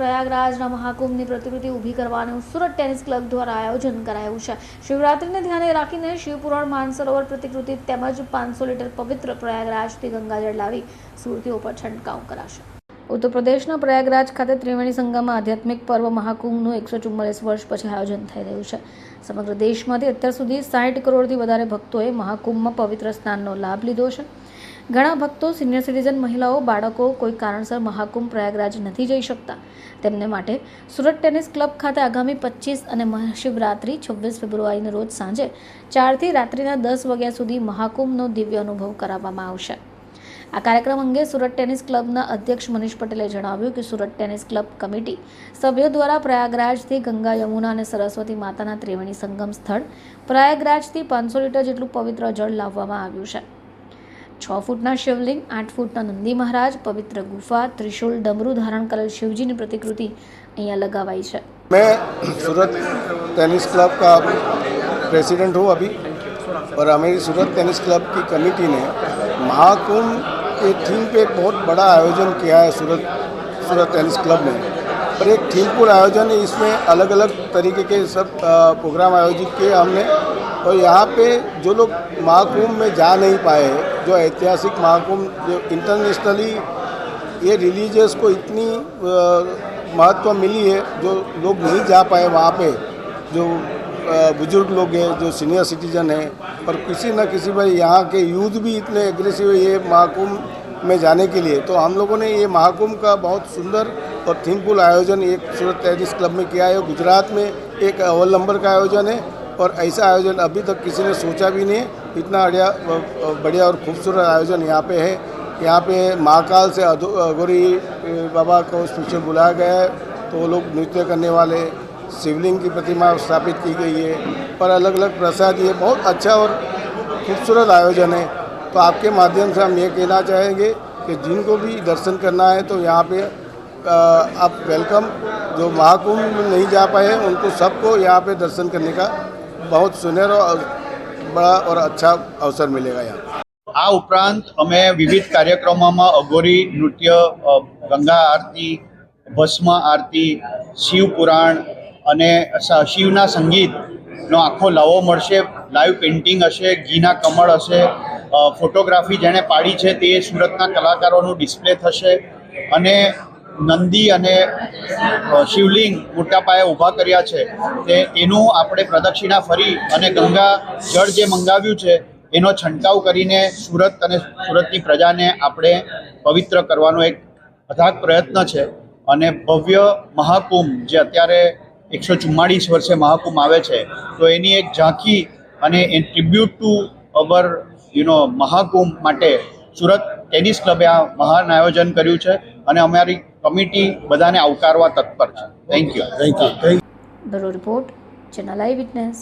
પ્રયાગરાજના મહાકુંભની પ્રતિકૃતિ ઊભી કરવાનું સુરત ટેનિસ ક્લબ દ્વારા આયોજન કરાયું છે. શિવરાત્રિને ધ્યાને રાખીને શિવપુરાણ માનસરોવર પ્રતિકૃતિ તેમજ પાંચસો લીટર પવિત્ર પ્રયાગરાજથી ગંગાજળ લાવી સુરતીઓ પર છંટકાવ કરાશે. ઉત્તર પ્રદેશના પ્રયાગરાજ ખાતે ત્રિવેણી સંગમમાં આધ્યાત્મિક પર્વ મહાકુંભનું એકસો ચુમ્માલીસ વર્ષ પછી આયોજન થઈ રહ્યું છે. સમગ્ર દેશમાંથી અત્યાર સુધી સાઠ કરોડથી વધારે ભક્તોએ મહાકુંભમાં પવિત્ર સ્નાનનો લાભ લીધો છે. ઘણા ભક્તો સિનિયર સિટીઝન મહિલાઓ, બાળકો કોઈ કારણસર મહાકુંભ પ્રયાગરાજ નથી જઈ શકતા. તેમને માટે સુરત ટેનિસ ક્લબ ખાતે આગામી પચીસ અને મહાશિવરાત્રિ છવ્વીસ ફેબ્રુઆરીના રોજ સાંજે ચારથી રાત્રિના દસ વાગ્યા સુધી મહાકુંભનો દિવ્ય અનુભવ કરાવવામાં આવશે. આ કાર્યક્રમ અંગે સુરત ટેનિસ ક્લબના અધ્યક્ષ મનીષ પટેલે જણાવ્યું કે સુરત ટેનિસ ક્લબ કમિટી સભ્યો દ્વારા પ્રયાગરાજથી ગંગા, યમુના અને સરસ્વતી માતાના ત્રિવેણી સંગમ સ્થળ પ્રયાગરાજથી પાંચસો લીટર જેટલું પવિત્ર જળ લાવવામાં આવ્યું છે. છ ફૂટના શિવલિંગ આઠ ફૂટના નંદી મહારાજ પવિત્ર ગુફા ત્રિશુલ ડમરૂ ધારણ કરેલ શિવજીની પ્રતિકૃતિ અહીંયા લગાવાઈ છે मैं सूरत टेनिस क्लब का प्रेसिडेंट हूँ अभी और हमारी सूरत टेनिस क्लब की कमेटी ने महाकुंभ के थीम पे एक बहुत बड़ा आयोजन किया है सूरत सूरत टेनिस क्लब ने और एक थीमफुल आयोजन है इसमें अलग अलग तरीके के सब प्रोग्राम आयोजित किए हमने। और यहाँ पे जो लोग महाकुंभ में जा नहीं पाए, जो ऐतिहासिक महाकुंभ, जो इंटरनेशनली ये रिलीजियस को इतनी महत्व मिली है, जो लोग नहीं जा पाए वहाँ पे, जो बुज़ुर्ग लोग हैं, जो सीनियर सिटीजन हैं, और किसी न किसी पर यहाँ के यूथ भी इतने एग्रेसिव है ये महाकुंभ में जाने के लिए। तो हम लोगों ने ये महाकुंभ का बहुत सुंदर और थीमफुल आयोजन एक सूरत टेनिस क्लब में किया है गुजरात में एक अव्वल नंबर का आयोजन है और ऐसा आयोजन अभी तक किसी ने सोचा भी नहीं इतना बढ़िया बढ़िया और खूबसूरत आयोजन यहाँ पे है। यहाँ पे महाकाल से अघोरी बाबा को स्पेशल बुलाया गया है। तो वो लोग नृत्य करने वाले शिवलिंग की प्रतिमा स्थापित की गई है और अलग अलग प्रसाद ये बहुत अच्छा और खूबसूरत आयोजन है। तो आपके माध्यम से हम ये कहना चाहेंगे कि जिनको भी दर्शन करना है तो यहाँ पे अ, आप वेलकम जो महाकुंभ में नहीं जा पाए हैं उनको सबको यहाँ पे दर्शन करने का बहुत सुनहरा और बड़ा और अच्छा अवसर मिलेगा यहाँ આ ઉપરાંત અમે વિવિધ કાર્યક્રમોમાં અઘોરી નૃત્ય અ, ગંગા આરતી ભસ્મ આરતી શિવ પુરાણ અને સ- શિવના સંગીતનો આખો લાવો મળશે લાઈવ પેઇન્ટિંગ હશે ઘીના કમળ હશે અ, ફોટોગ્રાફી જેણે પાડી છે તે સુરતના કલાકારોનું ડિસ્પ્લે થશે અને નંદી અને શિવલિંગ મોટા પાયે ઊભા કર્યા છે તે એનું આપણે પ્રદક્ષિણા ફરી અને ગંગા જળ જે મંગાવ્યું છે એનો છંટકાવ કરીને સુરત અને સુરતની પ્રજાને આપણે પવિત્ર કરવાનો એક અથાગ પ્રયત્ન છે અને ભવ્ય મહાકુંભ જે અત્યારે એકસો ચુમ્માળીસ વર્ષે મહાકુંભ આવે છે, તો એની એક ઝાંખી અને a tribute to our you know Mahakumbh માટે સુરત ટેનિસ ક્લબે આ મહાન આયોજન કર્યું છે અને અમારી કમિટી બધાને આવકારવા તત્પર છે. Thank you thank you bureau report channel eye witness.